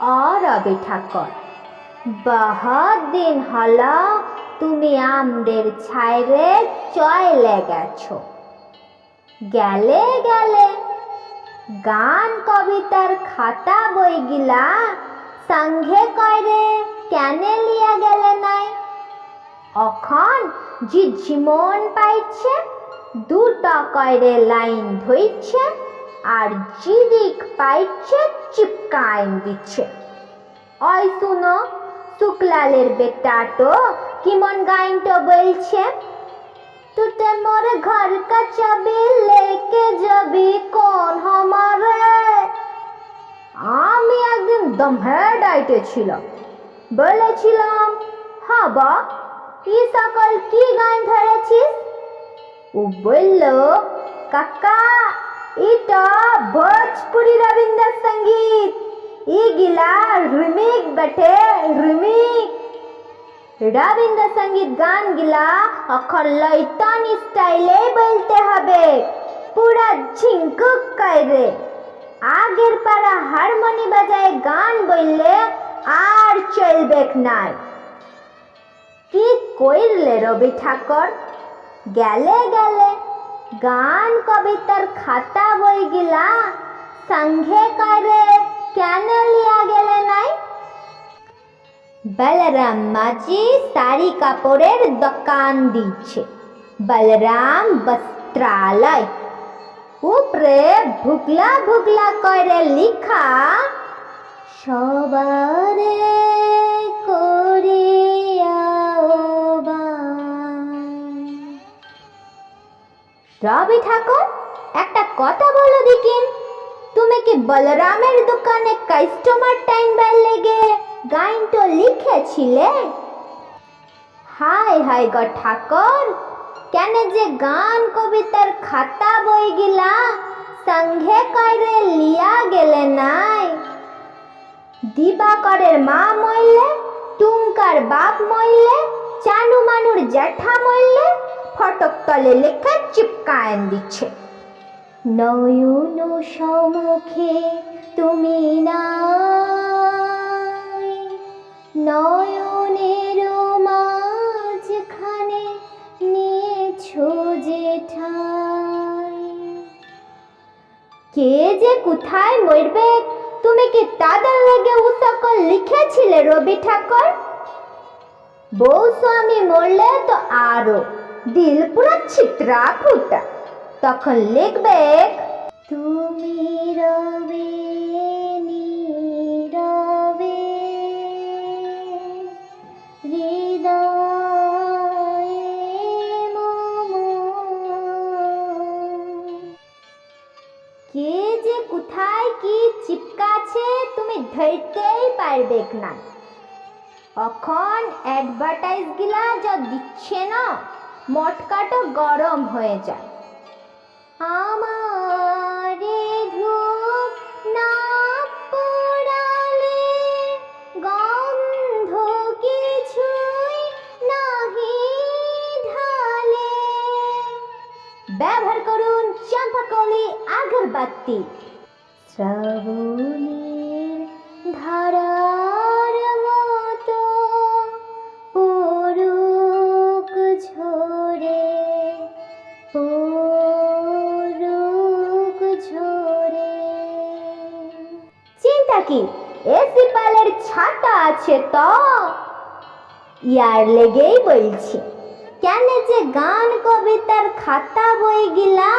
অরবে ঠাকর। বহুত দিন হল, তুমি আমদের ছাইরে চলে গেছো। গেলে গেলে গান কবিতার খাতা বইগিলা সঙ্গে কয়রে কেনে লিয়া গেলে নাই? অখন ঝিঝিমন পাইছে, দুটা কয়রে লাইন ধইছে। আর জিদিক পাইছে চিপকাইন দিচ্ছে। ওই শুনো, শুক্লালের বেটাটো কিমন গাইনটো বলছে? তুতে মোর ঘর কা চাবি লেকে যাবি, কোন হমারে? আমি একদিন দমহে ডাইটে ছিলাম। বলেছিলাম? হ্যাঁ হাবা কি সকল কি গান ধরেছিস? ও বলল, কাকা এটা ভোজপুরি রবীন্দ্র সংগীত ইগিলা রিমিক বটে, রিমিক। রবীন্দ্র সংগীত গান গিলা অখর লইতন স্টাইলে বলতে হবে। পুরা ঝিঙ্কুক করে আগের পারা হারমোনি বাজায় গান বললে আর চলবে নাই। কি কইরলে রবি ঠাকুর? গেলে গেলে। গান কবিতার খাতা বই গিলা সঙ্গে করে কেন লিয়া গেলে নাই? বলরাম মাঝি শাড়ি কাপড়ের দোকান দিচ্ছে। বলরাম বস্ত্রালয়। উপরে ভুগলা ভুগলা করে লিখা, সবারে রবি ঠাকুর, একটা কথা বলো দেখিন তুমি কি বলরামের দোকানে কাস্টমার টাইম বেল লেগে গাইনটো লিখেছিলে? হাই হাই গো ঠাকুর, কেন যে গান কবিতার খাতা বই গিলা সঙ্গে করে লিয়া গেলে নাই? দিবাকরের মা মইলে টুঙ্কার বাপ মইলে, চানু মানুর জ্যাঠা মইলে ফটক তলে লেখা চিপকায়ন দিচ্ছে। নয়ন সমুখে তুমি না নয়নের মাঝখানে নিয়েছো যে কে যে কোথায় মরবে, তুমি কি তাদের লেগে ও সকল লিখেছিলে রবি ঠাকুর? বউ স্বামী মরলে তো আরও দিল পুরো ছিত্রা ফুটা। তখন লিখবে, তুমি রবে, নীরবে কে যে কোথায় কি চিপকাছে তুমি ধরতেই পারবে না। এখন অ্যাডভার্টাইজ গিলা যা দিচ্ছে না মটকাটা গরম হয়ে যায়। আমারে ধূপ না পোড়ালে গন্ধ কিছুই নাহি ঢালে। ব্যবহার করুন চম্পাকলি আগরবাতি। শ্রাবণের ধারার কি? এসি পালের ছাতা আছে তো। ইয়ার লেগেই বলছি, কেন যে গান কবিতার খাতা বই গিলা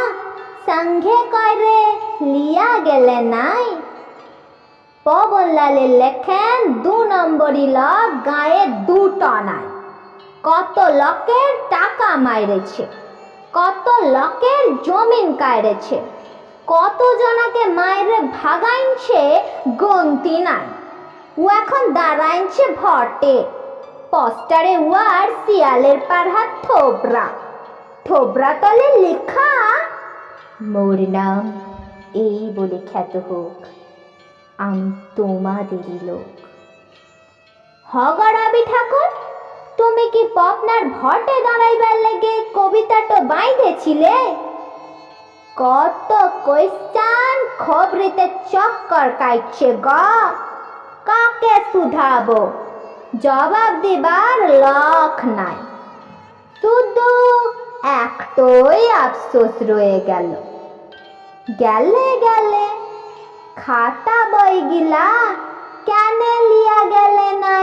সঙ্গে করে লিয়া গেলে নাই? পবনলালে লেখেন দু নম্বরই লক, গায়ে দুটো নাই। কত লোকের টাকা মাইরেছে, কত লোকের জমিন কায়রেছে কত জনাকে মায়েরে ভাগাইছে গন্তি নাই। ও এখন দাঁড়াইনছে ভটে। পোস্টারে ওয়ার শিয়ালের পাড়া থোবরা। থোবরা তলে লেখা, মোর নাম এই বলে খ্যাত হোক, আমি তোমাদেরই লোক। হগড়াবি ঠাকুর, তুমি কি পপনার ভটে দাঁড়াইবার লেগে কবিতাটা বাইঁধেছিলে? কত কোয়েশ্চান খবরেতে চক্কর কাইছে গ। কাকে শুধাবো? জবাব দিবার লখ নাই। শুধু একটাই আফসোস রয়ে গেল। গেলে গেলে, খাতা বইগিলা কেন লিয়া গেলে না